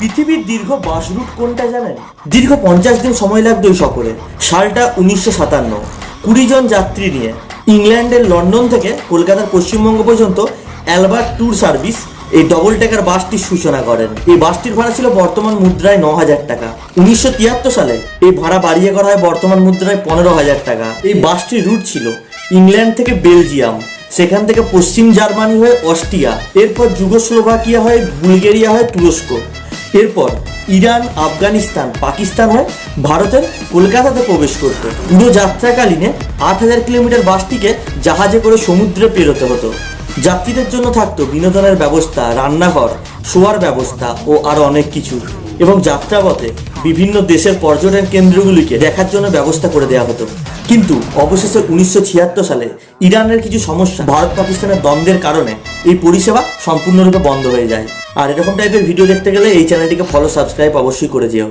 পৃথিবীর দীর্ঘ bus route কোনটা জানেন? দীর্ঘ পঞ্চাশ দিন সময় লাগতো ওই সফরে। সালটা উনিশশো সাতান্ন। কুড়ি জন যাত্রী নিয়ে ইংল্যান্ডের লন্ডন থেকে কলকাতার পশ্চিমবঙ্গ পর্যন্ত অ্যালবার্ট ট্যুর সার্ভিস এই ডবল টেকার বাসটির সূচনা করেন। এই বাসটির ভাড়া ছিল বর্তমান মুদ্রায় ন হাজার টাকা। উনিশশো তিয়াত্তর সালে এই ভাড়া বাড়িয়ে করা হয় বর্তমান মুদ্রায় পনেরো হাজার টাকা। এই বাসটির রুট ছিল ইংল্যান্ড থেকে বেলজিয়াম, সেখান থেকে পশ্চিম জার্মানি হয়ে অস্ট্রিয়া, এরপর যুগোস্লোভাকিয়া হয়ে বুলগেরিয়া হয়ে তুরস্ক। এরপর ইরান, আফগানিস্তান, পাকিস্তান হয়ে ভারতের কলকাতাতে প্রবেশ করত। পুরো যাত্রাকালীনে আট হাজার কিলোমিটার বাসটিকে জাহাজে করে সমুদ্রে পেরোতে হতো। যাত্রীদের জন্য থাকতো বিনোদনের ব্যবস্থা, রান্নাঘর, শোয়ার ব্যবস্থা ও আরও অনেক কিছু। এবং যাত্রাপথে বিভিন্ন দেশের পর্যটন কেন্দ্রগুলিকে দেখার জন্য ব্যবস্থা করে দেওয়া হতো। কিন্তু অবশেষে উনিশশো ছিয়াত্তর সালে ইরানের কিছু সমস্যা ভারত পাকিস্তানের দ্বন্দ্বের কারণে এই পরিষেবা সম্পূর্ণরূপে বন্ধ হয়ে যায়। আর এরকম টাইপের ভিডিও দেখতে গেলে এই চ্যানেলটিকে ফলো সাবস্ক্রাইব অবশ্যই করে যেও।